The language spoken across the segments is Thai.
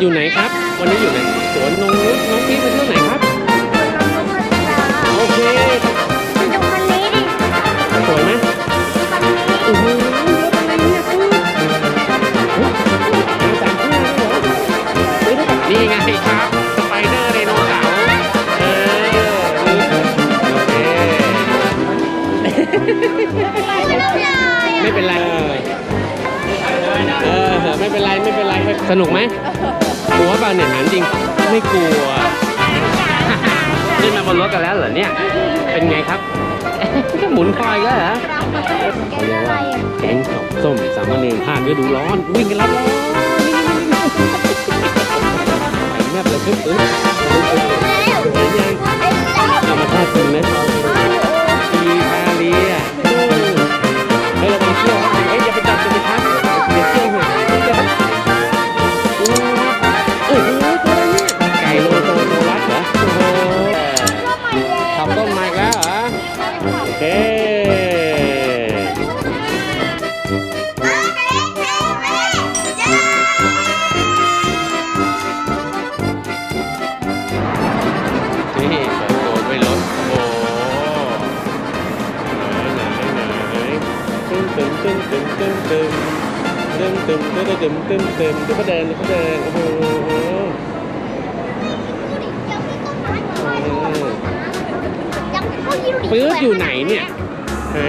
อยู่ไหนครับ วันนี้อยู่ไหนสวนนงนุชน้องพี่มาเที่ยวไหนครับ โอเคสวยไหมโอ้โหรถอะไรเนี่ยคุณมาสามห้าด้วยเหรอเฮ้ยนี่ไงครับ สไปเดอร์ไดโนเสาร์เออโอเคไม่เป็นไรเออไม่เป็นไรไม่เป็นไรสนุกไหม กลัวป่ะเนี่ยถามจริง ไม่กลัวขึ้นมาบนรถกันแล้วเหรอเนี่ย เป็นไงครับ หมุนคอยก็เหรอเขาเรียกว่าแก๊งสอบส้มสามเณรผ่านฤดูร้อน วิ่งกันแล้วร้อนแมบเลยปึ๊บปึ๊บเมตึ้มตึ้มก็เดินก็เดินโอ้โหปื๊ดอยู่ไหนเนี่ยไหน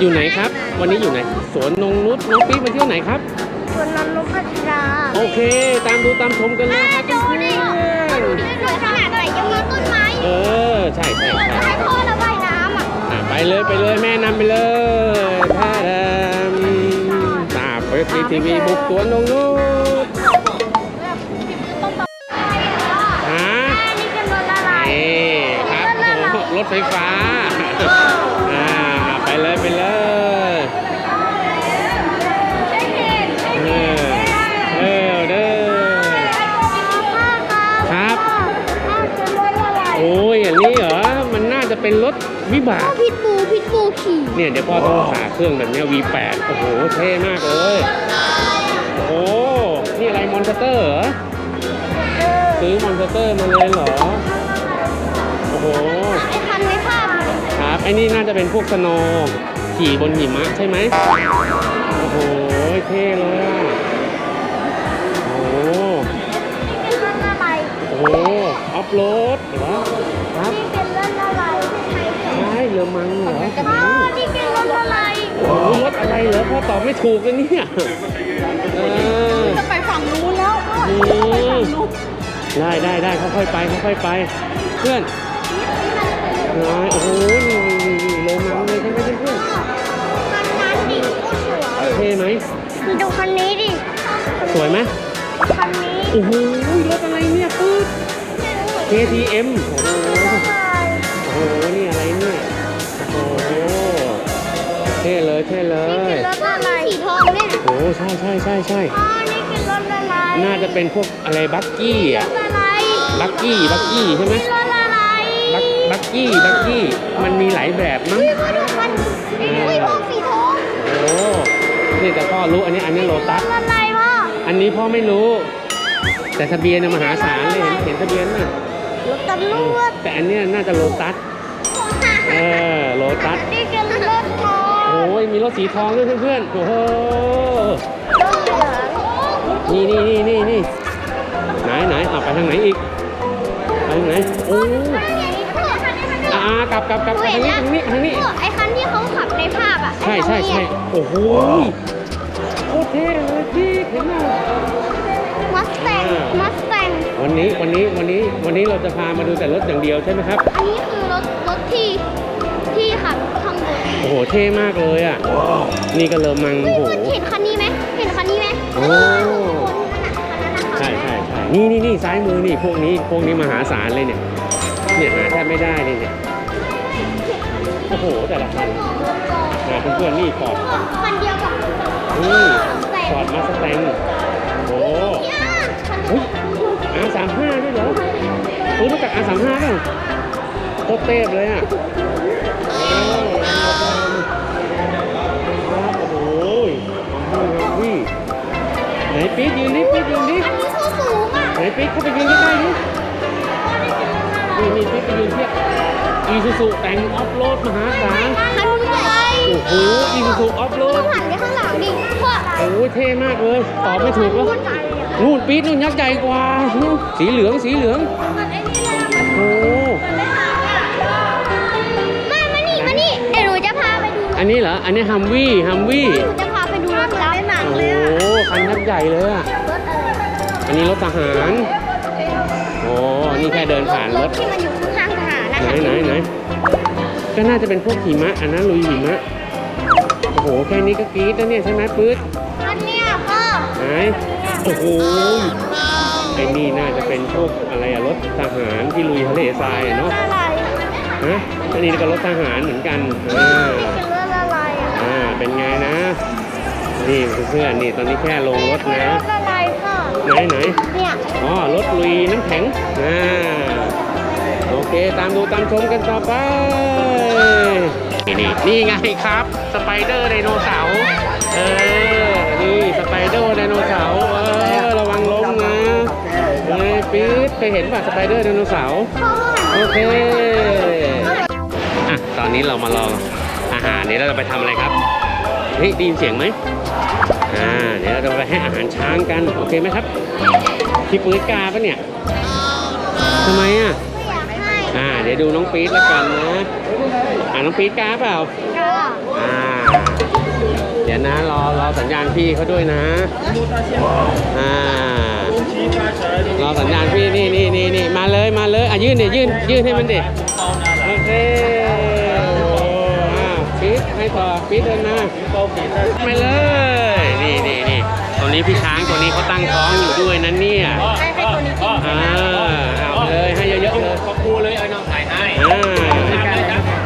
อยู่ไหนครับ วันนี้อยู่ไหน สวนนงนุชน้องปี๊มาเที่ยวไหนครับสวนนนท์พัทราโอเค ตามดูตามชมกันเลยครับดูเพื่ดิอนดูดิสวยขนาดไหนยังมีต้นไม้ๆเออใช่ใช่ใช่ให้พ่อระบายน้ำอะอะไปเลยไปเลยแม่นำไปเลย ทีวีบุกสวนนงนุชฮะนี่เป็นรถอะไรนี่ครับโอ้โหรถไฟฟ้าอ่า เป็นรถวิบาก พิทบูพิทบูขี่เนี่ยเดี๋ยวพ่อต้องหาเครื่องแบบเนี้ย V8 โอ้โหเท่มากเลย โอ้โหนี่อะไรมอนสเตอร์เหรอ ซื้อมอนสเตอร์มาเลยเหรอ โอ้โห ไอ้คันในภาพครับไอ้นี่น่าจะเป็นพวกสโนว์ขี่บนหิมะใช่ไหมโอ้โหเท่เลยอะโอ้โหนี่เป็นรถอะไรโอ้โหออฟโรดเหรอครับ นี่ รือมังเหรออ๋อนี่เป็นรถอะไรโอ้รถอะไรเหรอพ่อตอบไม่ถูกเลยเนี่ยเออจะไปฝั่งนู้นแล้วพ่ออืมได้ได้ได้ค่อยๆไปค่อยๆไป เพื่อนน้อยโอ้โหนี่นี่นี่นี่เรือมังเลยใช่ไหมเพื่อนคันนั้นดิโคตรสวยๆเท่ไหมดูคันนี้ดิ สวยไหมคันนี้ โอ้โหรถอะไรเนี่ยปื๊ด KTM โอ้โห เท่เลยเท่เลนี่เป็ยนรถอะไรสีทองเนี่ยโอ้โหใช่ใช่ใช่ใช่อ๋อนี่เป็นรถอะไรน่าจะเป็นพวกอะไรบักกี้รอะถอะไรบักกี้บักกี้ใช่ไหมนี่รถอะไรบักบักกี้บักกี้มันมีหลายแบบมั้งอุ้ยมาดูมันอุ้ยทองสีทองโอ้นี่แต่พ่อรู้อันนี้อันนี้โลตัสรถอะไรพ่ออันนี้พ่อไม่รู้ แต่ทะเบียนน่ะมหาศาลเลยเห็นเห็นทะเบียนน่ะรถตำรวจแต่อันเนี้ยน่าจะโลตัสเออโลตัส โอ้ยมีรถสีทองด้วยเพื่อนๆโอ้โหรถเหลืองนี่นี่นี่นี่นี่ไหนไหนเอาไปทางไหนอีกไปทางไหนโอ้อ่ากลับกลับกลับทางนี้ทางนี้ทางนี้ไอ้คันที่เขาขับในภาพอะใช่ใช่ใช่โอ้โหโคตรเท่เลยพี่เห็นไหมมัสแตงมัสแตงวันนี้วันนี้วันนี้วันนี้เราจะพามาดูแต่รถอย่างเดียวใช่ไหมครับ อันนี้คือรถรถที่ที่ขับข้างบน โอ้โห เท่มากเลยอะ นี่ก็เริ่มมังเฮ้โอ้ยโห คุณเห็นคันนี้ไหมเห็นคันนี้ไหมโอ้ ใช่ใช่ใช่นี่นี่นี่ซ้ายมือนี่พวกนี้พวกนี้มหาศาลเลยเนี่ย เนี่ยหาแทบไม่ได้เลยเนี่ย โอ้โห แต่ละคันนะเพื่อนๆนี่ฟอร์ดคันเดียวกับนี่ฟอร์ดมาสแตงโอ้โหเฮ้ยอาสามห้าด้วยเหรอรู้มาจากอาสามห้าป่ะโคตรเทพเลยอะ นปี๊ดยืนดิปี๊ดยืนดิอันนี้คือสูงปิ๊กเข้าไปยืนใกล้ๆดินี่นี่ปิ๊กไปยืนเทียบอีซูซูแต่งออฟโรดมหาศาลคันใหญ่โอ้โหอีซูซูออฟโรต้อดงหันไปข้างหลังดิเพราะโอ้โหเท่มากเลยตอบไม่ถูกวะพูดใจอะนู่นปี๊ดนู่นยักษ์ใหญ่กว่านู่นสีเหลืองสีเหลืองมันไอ้นี่เลยอะโอ้โหแม่มานี่มานี่เดี๋ยวหนูจะพาไปดูอันนี้เหรออันนี้ฮัมวี่ฮัมวี่หนูจะพาไปดูรถ รับหนังโอ้เลยโหอะคันยักษ์ใหญ่เลยอะรถอะไรอันนี้รถทหาร โอ้นี่แค่เดินผ่านรรถถที่มันอยู่ข้างๆทหารนะไหนคะไหนไหนก็น่าจะเป็นพวกหิมะอันนั้นลุยหิมะ โอ้โห แค่นี้ก็กรี๊ดแล้วเนี่ยใช่ไหมปื๊ดอันเนี้ยพ่อไหนโอ้โหไอ้นี่น่าจะเป็นพวกอะไรอะรถทหารที่ลุยทะเลทรายอะเนาะ อะไรฮะอันนี้ก็รถทหารเหมือนกัน อ่า เป็นรถอะไรอะอ่า เป็นไงนะ นี่เพื่อนๆนี่ตอนนี้แค่ลงรถนะ รถอะไรพ่อไหนไหนเนี่ยอ๋อรถลุยน้ำแข็งอ่าโอเคตามดูตามชมกันต่อไป นี่นี่นี่ไงครับสไปเดอร์ไดโนเสาร์เออนี่สไปเดอร์ไดโนเสาร์เออระวังล้มนะเฮ้ยปี๊ดเคยเห็นป่ะสไปเดอร์ไดโนเสาร์พ่อโอเคอะตอนนี้เรามาลองอาหารนี้เราจะไปทำอะไรครับเฮ้ยได้ยินเสียงไหม อ่าเดี๋ยวเราจะไปให้อาหารช้างกัน โอเคไหมครับพี่ปื๊ดกาปะเนี่ยทำไมอะอ่าเดี๋ยวดูน้องปี๊ดแล้วกันนะอ่าน้องปี๊ดกาเปล่าอ่าเดี๋ยวนะรอรอสัญญาณพี่เขาด้วยนะอ่ารอสัญญาณพี่นี่นี่นี่นี่มาเลยมาเลยอะยื่นเดี๋ยยื่นยื่นให้มันดิโอเค ต่อปี๊ดเดินมาไปเลย นี่นี่นี่ตรงนี้พี่ช้างตัวนี้เขาตั้งท้องอยู่ด้วยนะเนี่ยให้ให้ตัวนี้กินอ่าเอาเลยให้เยอะๆเลยขอบคุณเลยเอาน้องถ่ายให้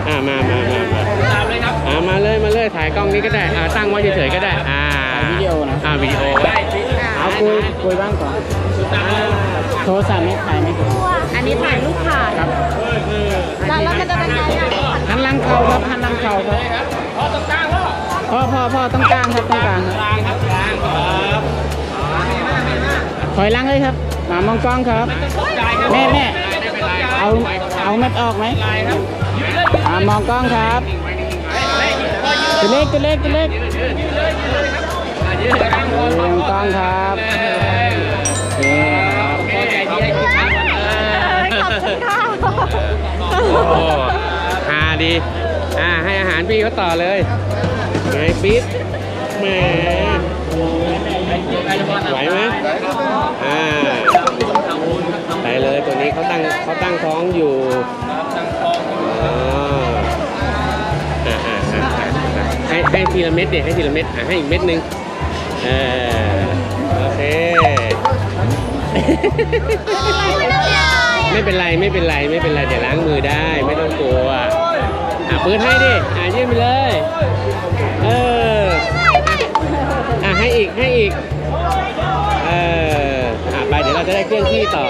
อ่ามามามามาตามเลยครับอ่ามาเลยมาเลยถ่ายกล้องนี้ก็ได้อ่าตั้งไว้เฉยๆก็ได้อ่าวิดีโอนะอ่าวิดีโอไว้เอาคุยคุยบ้างก่อนโทรศัพท์ไม่ถ่ายไหมอันนี้ถ่ายรูปถ่ายครับแล้วแล้วมันจะเป็นไงอะหันหลังเข่าครับหันหลังเข่าครับ พ่อพ่อพ่อต้องกลางครับต้องกลางครับกลางครับกลางครับถอยหลังเลยครับมามองกล้องครับ แม่แม่เอาเอาแมปออกไหมอ่ามองกล้องครับตัวเล็กตัวเล็กตัวเล็กมองกล้องครับโอเคครับขอบคุณค่ะโอ้โหฮาดี อ่าให้อาหารพี่เขาต่อเลย ไงปิ๊ดแหมไหวไหมอ่าไปเลยตัวนี้เขาตั้งเขาตั้งท้องอยู่อ๋ออ่าอ่าอ่าอ่าให้ให้ทีละเม็ดเดี๋ยให้ทีละเม็ดอะให้อีกเม็ดหนึ่งเออโอเคไม่เป็นไรไม่เป็นไรไม่เป็นไรเดี๋ยวล้างมือได้ไม่ต้องกลัวอะปืนให้ดิอะยื่นไปเลย เอออะให้อีกให้อีก เอออะไปเดี๋ยวเราจะได้เคลื่อนที่ต่อ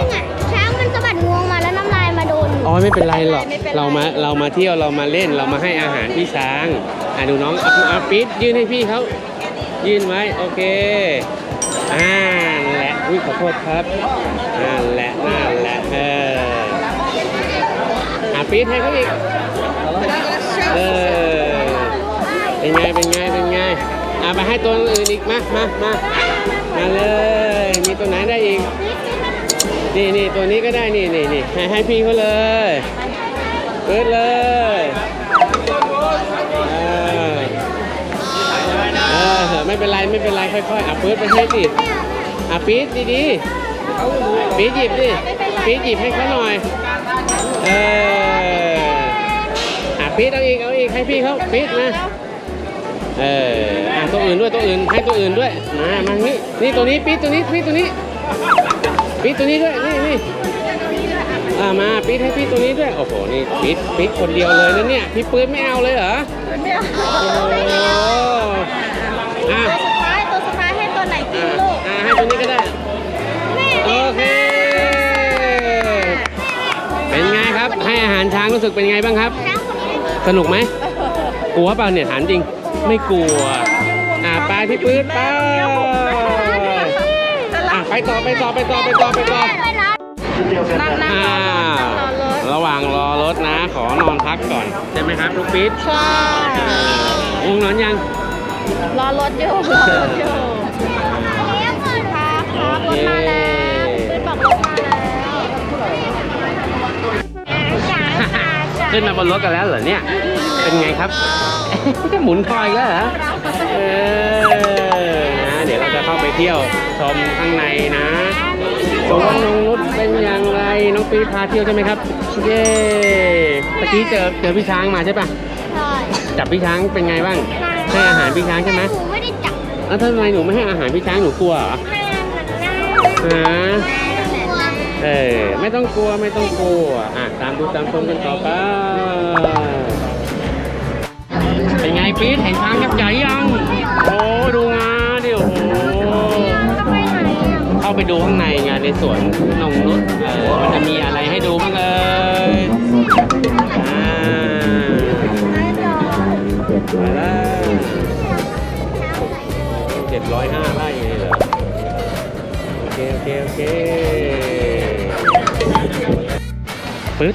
ช้างมันสะบัดงวงมาแล้วน้ำลายมาโดน อ๋อไม่เป็นไรหรอกเรามาเรามาเที่ยวเรามาเล่นเรามาให้อาหารพี่ช้างอะดูน้องเอาเอาปิดยื่นให้พี่เขายื่นไว้โอเคอ่านั่นแหละอุ้ยขอโทษครับนั่นแหละนั่นแหละเอออะปิดให้เขาอีกเออ เป็นไง เป็นไง เป็นไง อะไปให้ตัวอื่นอีกมามามามาเลย มีตัวไหนได้อีก นี่นี่ตัวนี้ก็ได้ นี่นี่นี่ให้ให้พี่เขาเลยเปิดเลยเออเออไม่เป็นไร ไม่เป็นไร ค่อยๆ อะเปิดไปให้สิอะปี๊ดดีๆปี๊ดหยิบดิปี๊ดหยิบให้เขาหน่อย เอออะปี๊ดเอาอีก เอาอีก ให้พี่เขาปี๊ดนะ เอออะตัวอื่นด้วยตัวอื่นให้ตัวอื่นด้วยมามานี่นี่ตัวนี้ปี๊ดตัวนี้ปี๊ดตัวนี้ปี๊ดตัวนี้ด้วยนี่นี่อ่ามาปี๊ดให้ปี๊ดตัวนี้ด้วยโอ้โหนี่ปี๊ดปี๊ดคนเดียวเลยนะเนี่ยพี่ปื๊ดไม่เอาเลยเหรอโอ้โหอะสุดท้ายตัวสุดท้ายให้ตัวไหนกินอะลูกอะให้ตัวนี้ก็ได้โอเคเป็นไงครับให้อาหารช้างรู้สึกเป็นไงบ้างครับช้างคนนี้สนุกไหมกลัวเปล่าเนี่ยถามจริง ไม่กลัว อะไปพี่ปื๊ดไปอะไปไปต่อไปต่อไปต่อไปต่อไปต่อนั่งนั่งอ่ารอรถระหว่างรอรถนะ ขอนอนพักก่อน ใช่ไหมครับลูกปิ๊ดใช่อุ้งนอนยัง รอรถอยู่รอรถอยู่ครับครับรถมาแล้ว ขึ้นมาบนรถกันแล้วเหรอเนี่ย เป็นไงครับ หมุนคอยแล้วเหรอเออนะเดี๋ยวเราจะเข้าไปเที่ยวชมข้างในนะสวนนงนุชเป็นอย่างไร น้องปีดพาเที่ยวใช่ไหมครับ เย้ตะกี้เจอเจอพี่ช้างมาใช่ปะใช่จับพี่ช้างเป็นไงบ้าง ให้อาหารพี่ช้างใช่ไหมหนูไม่ได้จับแล้วทำไมหนูไม่ให้อาหารพี่ช้างหนูกลัวเหรอให้มันนั่งฮะ เออไม่ต้องกลัวไม่ต้องกลัวอะตามดูตามชมกันต่อไปเป็นไงปี๊ดเห็นช้างยักษ์ใหญ่ยัง โอ้ดูงาดิโอ้โหจะไปไหนอะเข้าไปดูข้างในงานในสวนนงนุชเออมันจะมีอะไรให้ดูบ้างเอ่ยอ่ามาแล้วเจ็ดร้อยห้าไร่เลยเหรอโอเคโอเคโอเค ปึ๊ด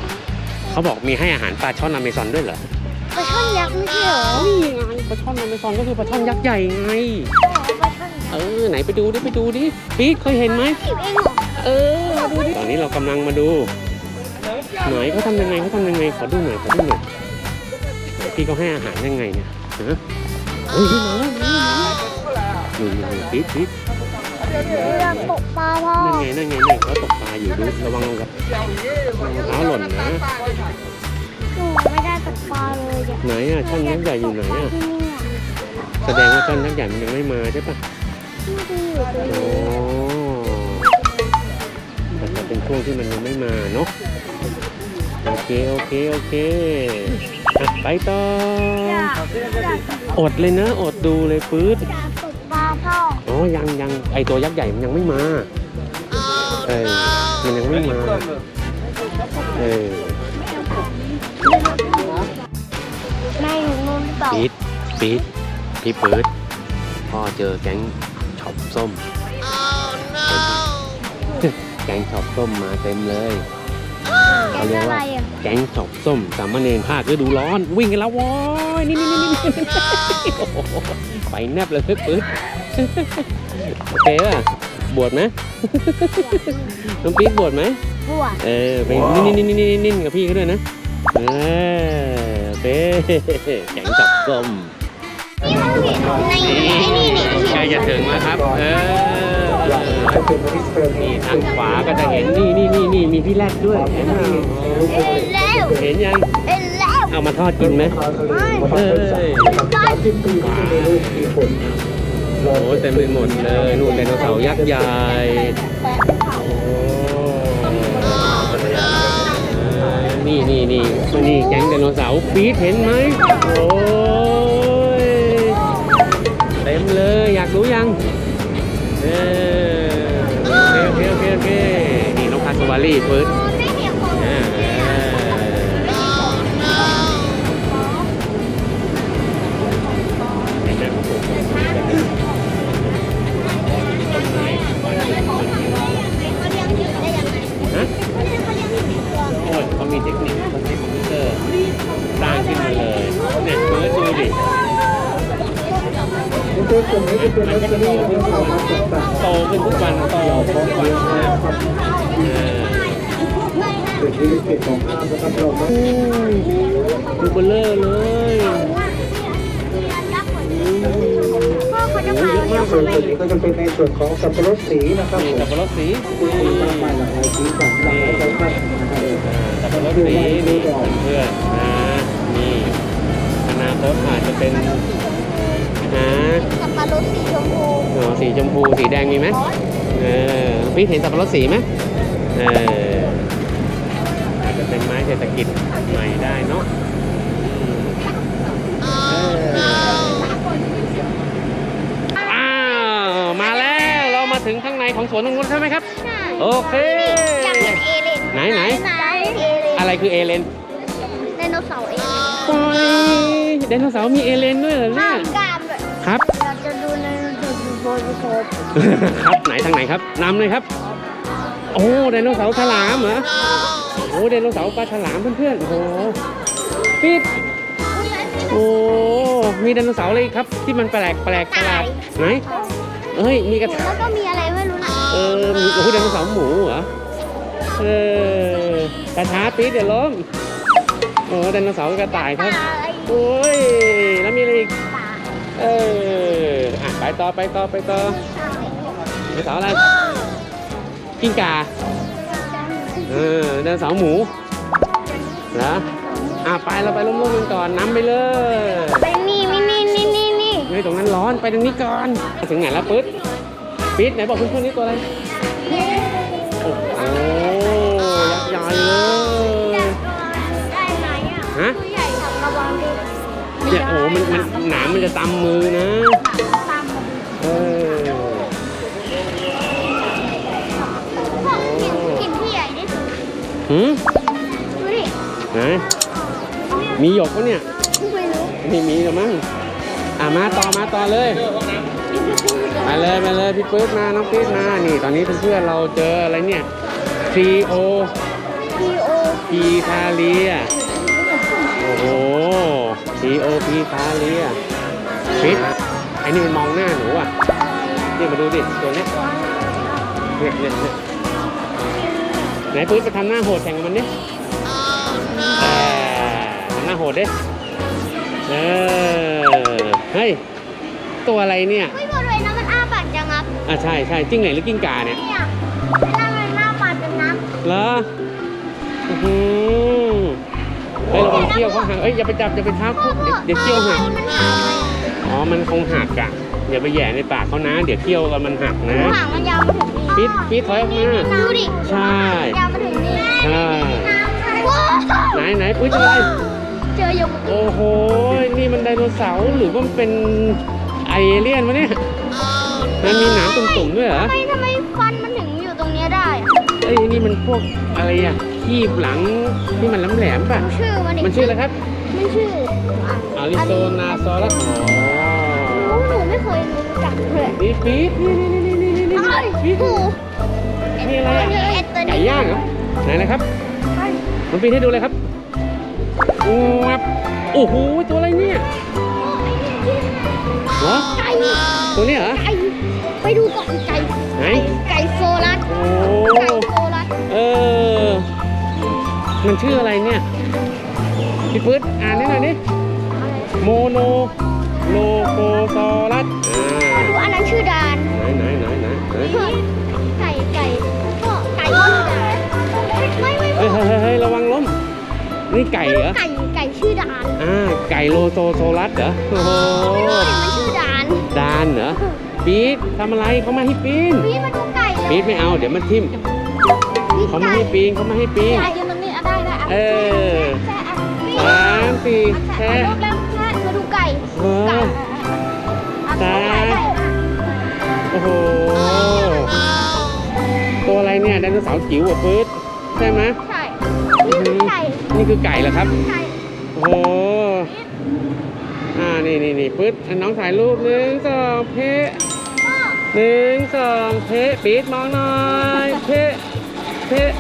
เขาบอกมีให้อาหารปลาช่อนอเมซอนด้วยเหรอปลาช่อนยักษ์ไม่ใช่เหรอนี่ไงปลาช่อนอเมซอนก็คือปลาช่อนยักษ์ใหญ่ไงปลาช่อนยักษ์เออไหนไปดูดิไปดูดิปี๊ดเคยเห็นไหมจิ๋วเองเหรอเออมาดูดิตอนนี้เรากำลังมาดูไหนเขาทำยังไงเขาทำยังไงขอดูหน่อยขอดูหน่อยไหนพี่เขาให้อาหารยังไงเนี่ยฮะเฮ้ยมาแล้วมาแล้วนี่นี่ปี๊ดปี๊ดอยากตกปลาพ่อนั่นไงนั่นไงนั่นเขาตกปลาอยู่ดูระวังกับรองเท้าหล่นนะหนูไม่ได้ตกปลาเลยอะไหนอะช่อนยักษ์ใหญ่อยู่ไหนอะที่นี่อะแสดงว่าช่อนยักษ์ใหญ่มันยังไม่มาใช่ปะที่ดีอยู่ตรงโอ้นี้แต่จะเป็นช่วงที่มันยังไม่มาเนาะโอเคโอเคโอเคอะไปต่ออยากอยากอดเลยนะอดดูเลยปื๊ดอยากตกปลาพ่ออ๋อยังยังไอตัวยักษ์ใหญ่มันยังไม่มา เออ มันยังไม่มาเออแม่อยู่นู่นหรือเปล่าปี๊ดปี๊ดพี่ปื๊ดพ่อเจอแก๊งช็อปส้ม แก๊งช็อปส้มมาเต็มเลยแกงอะไรอะแก๊งช็อปส้มสามเณรภาคฤดูร้อน วิ่งกันแล้วโว้ยนี่นี่นี่นี่โอ้โหไปแนบเลยปื๊ดโอเคป่ะ บวชไหมน้องปี๊ดบวชไหมบัวเออไปนิ่นนิ่นนิ่นนิ่นนิ่นกับพี่เขาด้วยนะเออโอเคแข็งจับส้มในไอ้นี่นี่ใกล้จะถึงแล้วครับ เออนี่ทางขวาก็จะเห็นนี่นี่นี่นี่มีพี่แรดด้วย เห็นไหมเอ็นแล้วเห็นยังเอ็นแล้วเอามาทอดกินไหมไม่เออ โอ้โหเต็มไปหมดเลยนู่นไดโนเสาร์ยักษ์ใหญ่โอ้นี่นี่นี่นี่แก๊งไดโนเสาร์ปี๊ดเห็นไหมโอ้ยเต็มเลยอยากรู้ยังเออโอเคโอเคโอเคนี่นกพาสวารีปื๊ดไม่ มีเทคนิคคนใช้คอมพิวเตอร์สร้างขึ้นมาเลยเนี่เปิดดูดิมันก็โตขึ้นทุกวันโตขึ้นทุกวันโตขึ้นทุกวันนะเออดูเบลเลอร์เลย มากทำเลไมยก็จะเป็นในส่วนของสับปะรดสีนะครับสับปะรดสีมากมายหลากหลายสีสันหลากหลายสายพันธุ์นะครับสับปะรดสีนี่เพื่อนนะนี่อนาคตอาจจะเป็นนะสับปะรดสีชมพูอ๋อสีชมพูสีแดงมีไหมเออพี่เห็นสับปะรดสีไหมเอออาจจะเป็นไม้เศรษฐกิจใหม่ได้เนาะเอออ้าวมาแล้วเรามาถึง ข้างในของสวนนงนุชใช่ไหมครับ โอเค อยากเห็นเอเลนไหนไหนไหนเอเลนอะไรคือเอเลนไดโนเสาร์เอเลนปอยไดโนเสาร์มีเอเลนด้วยเหรอเนี่ห้ายมกล้ามด้วยครับ เราจะดูในจุดดูบนเคิร์ฟครับไหนทางไหนครับนำเลยครับ โอ้ไดโนเสาร์ฉลามเหรอโอ้ไดโนเสาร์ปลาฉลามเพื่อนๆโอ้โหปิดโอ้มีไดโนเสาร์อะไรอีกครับ ที่มันแปลกแปลกประหลาดไหน เอ้ย มีกระแล้วก็มีอะไรไม่รู้นะเออ มีโอ้โหไดโนเสาร์หมูเหรอ เออช้าๆปีดเดี๋ยวล้มโอ้ไดโนเสาร์กระต่ายครับ โอ้ย แล้วมีอะไรอีก เอออะไปต่อไปต่อไปต่อไดโนเสาร์อะไร กิ้งก่า เออไดโนเสาร์หมูเหรออะไปเราไปร่มๆกันก่อนน้ำไปเลย ฮ้ยตรงนั้นร้อนไปตรงนี้ก่อน ถึงไหนแล้วปึ๊ดปิดไหนบอกเพื่อนๆนี่ตัวอะไร โอ้โหยักษ์ใหญ่เลยได้ไหมอะฮะตัวใหญ่ทำระวังดิเนี่ยโอ้โหมันมันหนามมันจะตำมือนะตามมาดูเออพ่อกินกินที่ใหญ่ที่สุดหืมดูดิไหนมีหยกปะเนี่ย ไม่รู้ไม่มีหรอมั้ง อะมาต่อมาต่อเลยมาเลยมาเลยพี่ปื๊ดมาน้องปื๊ดมานี่ ตอนนี้เพื่อนๆเราเจออะไรเนี่ย C O พีโอ P คาเลียโอ้โห C O P คาเลียปิดไอ้นี่มันมองหน้าหนูอะนี่มาดูดิตัวเนี้ยเนี่ยเนี่ยเนี่ยไหนปื๊ดไปทำหน้าโหดแข่งกับมันดิเออทำหน้าโหดดิเออ เฮ้ย ตัวอะไรเนี่ยเฮ้ยบริเวณนั้นมันอ้าปากจังครับอะใช่ใช่จิ้งเหลนหรือกิ้งก่าเนี่ยเนี่ยนั่นมันอ้าปากจังนะเหรออื้อหือเฮ้ยระวังเขี้ยวเขาหักเอ้ยอย่าไปจับอย่าไปทับพ่อพ่เดี๋อยวเดี๋ยวเขี้ยวหักมันหายไปอ๋อมันคงหักอะอย่าไปแหย่ในปากเขานะ เดี๋ยวเขี้ยวกันมันหักนะหางมันยาวมาถึงนี่ปิดปิดถอยออกมาดูดิใช่ยาวมาถึงนี่ใช่ว้าวไหนไหนปุ้ยเจออะไร เจอยกโอ้โห นี่มันไดโนเสาร์หรือว่ามันเป็นไอเลี่ยนวะเนี่ย มันมีหนามตุ่มๆด้วยเหรอ ทำไมทำไมฟันมันถึงอยู่ตรงเนี้ยได้อะเอ้ยนี่มันพวกอะไรอะคีบหลังที่มันแหลมๆป่ะ ชื่อมันดิมันชื่ออะไรครับ มันชื่ออาริโซนาซอรัสอ๋โอ้อหนูไม่เคยรู้จักเลยนี่ปี๊ดนี่นี่นี่นี่นี่นี่เอ้ยปี๊ดหูนี่อะไรอะเอ็ดตัวนี้ไก่ย่างเหรอไหนนะครับ มันปีนให้ดูเลยครับ งับโอ้โหตัวอะไรเนี่ยเหรอไก่ตัวเนี้ยเหรอไก่ไปดูก่อนไก่ไหนไก่โซลัสโอ้ไก่โซลัสเออ มันชื่ออะไรเนี่ยพี่ปื๊ดอ่านให้หน่อยดิโมโนโลโกซอรัสอ่าดูอันนั้นชื่อดานไหนไหนไหนไหนไหนไก่ไก่ก็ไก่ชื่อดานไม่ไม่เฮ้ไม่ยเฮ้ยเฮ้ยระวังล้ม นี่ไก่เหรอ ไก่ไก่ชื่อดานอ่า ไก่โลโซโซรัสเหรอ โอ้โหไม่รู้เห็นมันชื่อดานดานเหรอ ปี๊ดทำอะไรเขามาให้ปีนพี่มาดูไก่เลยปี๊ดไม่เอา เดี๋ยวมันทิ่มนี่เขามาไก่ให้ปีนเขามาให้ปีน ไก่ยืนตรงนี้อะได้ได้เออ แช่อะสามสี่แช่แช่รูปแล้วแช่มาดูไก่เออไก่สามโอ้โห ตัวอะไรเนี่ยไดโนเสาร์จิ๋วอะปื๊ดใช่ไหมใช่นี่คือ ไก่นี่คือไก่เหรอครับ ไก่โอ้โหอ่านี่นี่นี่ปึ๊ดอะน้องถ่ายรูปหนึ่งสองเพะหนึ่งสองเพะปีดมองหน่อยเพะเพะ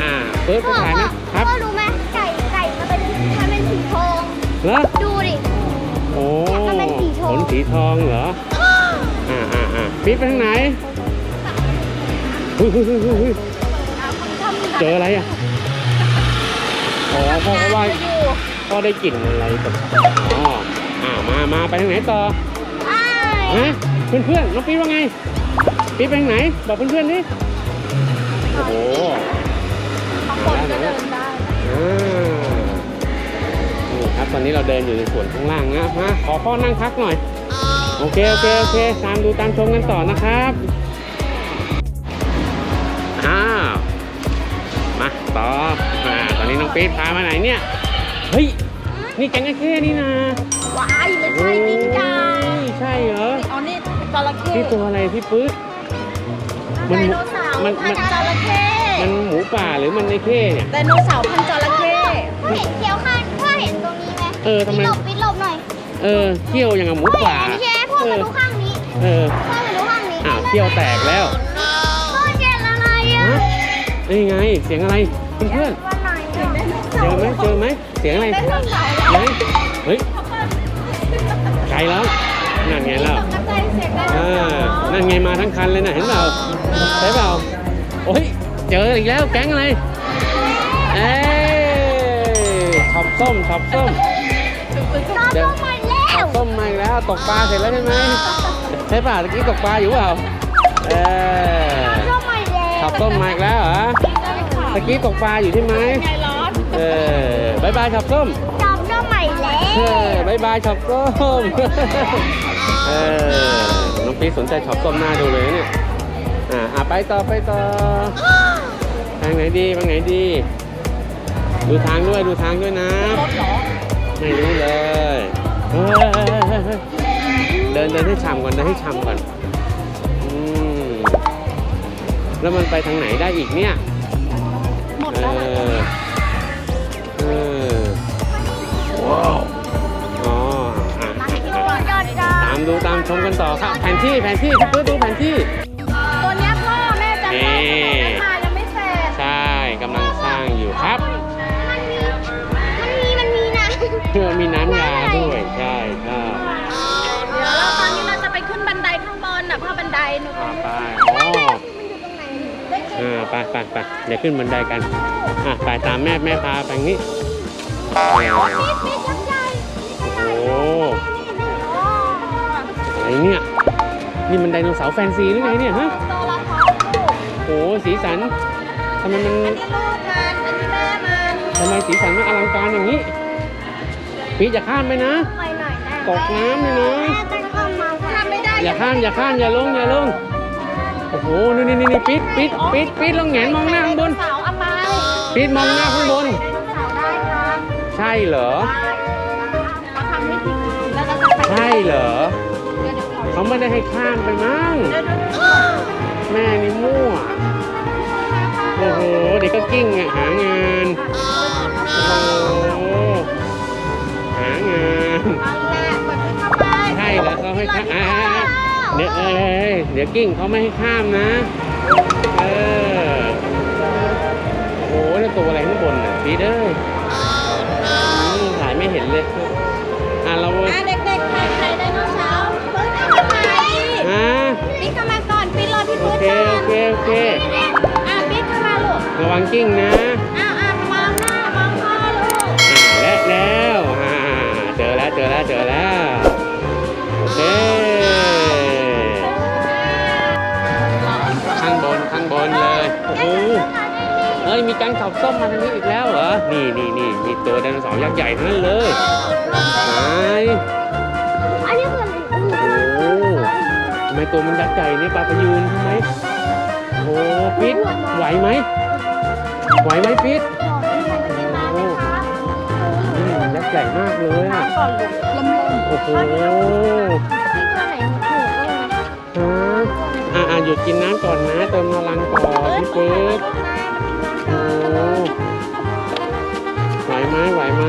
อ่าปึ๊ดไปพ่อถ่ายพ่อนะครับพ่อรู้ไหมไก่ไก่มันเป็นมันเป็นสีทองเหรอดูดิ โอ้มันเป็นสีทอง ขนสีทองเหรออ่าอ่าอ่าปีดไปทางไหนเฮ้ยเฮ้ยเฮ้ยเฮ้ยเฮ้ยเจออะไรอะ อ๋อพ่อก็ว่าพ่อได้กลิ่นอะไรแบบอ๋ออ่ามามาไปทางไหนต่ออ้ายฮะเพื่อนเพื่อนๆน้องปี๊ดว่าไงปี๊ดไปทางไหน บอกเพื่อนเพื่อนๆดิโอ้โหบางคนก็เดินได้อ่านี่ครับตอนนี้เราเดินอยู่ในส่วนข้างล่างนะมาขอพ่อนั่งพักหน่อยโอเคโอเคโอเคตามดูตามชมกันต่อนะครับอ้าวมาต่อ มาตอนนี้น้องปี๊ดพามาไหนเนี่ย เฮ้ย นี่แกงไอ้เข้นี่นะว้ายไม่ใช่กิ้งก่าโอ้ยใช่เหรอ อ๋อนี่จระเข้นี่ตัวอะไรพี่ปื๊ดไดโนเสาร์มันพัมันนธุ์จระเข้มันหมูป่าหรือมันในเข้เนี่ย ไดโนเสาร์พันธุ์จระเข้พ่อเห็นเขียวข้างพ่อเห็นตรงนี้ไหมเออทำไม ปิดหลบปิดหลบหน่อยเออเขี้ยวอย่างกับหมูพ่อเห็นป่า อันนี้ใช่ไหมพ่อมาดูข้างนี้เออ พ่อมาดูข้างาวเที่ยวแตกแล้ว พ่อเจ็บอะไรอะฮะนี่ไง เสียงอะไรเพื่อนวันไหนอะๆ เจอไหมเจอไหมเสียงอะไรเป็นวันไหนไหนเฮ้ยไกลแล้วนั่นไงเล่าตกใจเสียงได้อ่านั่นไงมาทั้งคันเลยนะเห็นเปล่าใช่เปล่าโอ้ยเจออีกแล้วแก๊งอะไรเอ้ยช็อปส้มช็อปส้มตอนตัวใหม่แล้ช็อวปส้มมาอีกแล้วตกปลาเสร็จแล้วใช่ไหมใช่ป่ะตะกี้ตกปลาอยู่เปล่าเออตัวใหม่แล้วช็อปส้มมาอีกแล้วเหรอตะกี้ตกปลาอยู่ใช่ไหมไงร้อน เออบายบายช็อปส้มจำตัวใหม่แล้เอวอบายบายช็อปส้มเออน้องพีชสนใจช็อปส้มหน้าดูเลยเนี่ยอ่าอะไปต่อไปต่อทางไหนดีทางไหนดี ดูทางด้วยดูทางด้วยนะไม่รู้เลยเฮ้ยเดินเดินให้ฉ่ำก่อนเดินให้ฉ่ำก่อนอืมแล้วมันไปทางไหนได้อีกเนี่ยหมดเอแล้ว ว้าวอ๋ออะจอดจอตามดูตามชมกันต่อครับแผนที่แผนที่พี่ปื้ดดูแผนที่ ตัวเนี้ยพ่อแม่จำได้นี่มายังไม่เสร็จใช่กำลังสร้างอยู่ครับมันมี มันมี มันมีนะเพื่อมีน้ำยาด้วยใช่ใช่เดี๋ยวเราตอนนี้เราจะไปขึ้นบันไดข้างบนน่ะพ่อบันไดหนูอ่าไปอ๋อ มันอยู่ตรงไหนได้เห็นอ่าไปไปไปเดี๋ยวขึ้นบันไดกัน อะไปตามแม่แม่พาไปนี้อ่ามีชักใหญ่ โอ้โหอะไรเนี่ย นี่มันไดโนเสาร์แฟนซีหรือไงเนี่ยฮะโตละครลูกโอ้โหสีสันทำไมมันอันนี้ลูกมันอันนี้แม่มันทำไมสีสันมันอลังการอย่างนี้พี่อย่าข้ามไปนะไปหน่อยนะตกน้ำเลยนะแม่ต้องเข้ามาทำไม่ได้อย่าข้ามอย่าข้ามอย่าลงอย่าลงโอ้โหนี่นี่นี่ปิดปิดปิดปิดลงแหงนมองหน้าข้างบนไดโเสาร์เอาไปปิดมองหน้าข้างบน ใช่เหรอ เราทำให้ทีแล้วก็จะไปใช่เหรอ เดี๋ยวเดี๋ยวขอเขาไม่ได้ให้ข้ามไปมั้ง เดี๋ยวเดี๋ยวเดี๋ยวแม่นี่มั่ว โอ้โห เด็กก็กิ้งอะหางาน โอ้โห หางาน เอาแหละเปิดเข้าไปใช่เหรอเขาให้ข้ามอ่าเดี๋ยวเอ้ยเดี๋ยวกิ้งเขาไม่ให้ข้ามนะ เออ โอ้โหนี่ตัวอะไรข้างบนน่ะปีเด้ยอืม ถ่ายไม่เห็นเลยอะเราอะเด็กๆใครใครไดโนเสาร์เพิ่งเข้ามาอะพี่เข้ามาก่อนพี่รอพี่โอเพิ่งเคก่อนโอเคโอเคอะพี่เข้ามาลูกระวังกิ้งนะอะอะมองหน้ามองพ่อลูกอ่าและแล้วอ่าเจอแล้วเจอแล้วเจอแล้ว อ้ยมีการขับส้มมาทางนี้อีกแล้วเหรอ นี่นี่นี่มีตัวไดโนเสาร์ยักษ์ใหญ่ทั้งนั้นเลยไหนอันนี้คืออะไรโอ้โหทำไมตัวมันยักษ์ใหญ่นี่ปลาพยูนใช่ไหมโอ้โหปิดไหวไหมไหวไหมปิดโอ้โหอืมยักษ์ใหญ่มากเลยอะก่อนลูกลมลมโอ้โหพี่ตัวไหนถูกเลยฮะอะอะหยุดกินน้ำก่อนนะเติมพลังก่อนพี่เฟิร์สโอ้ ไหวไหมไหวไหม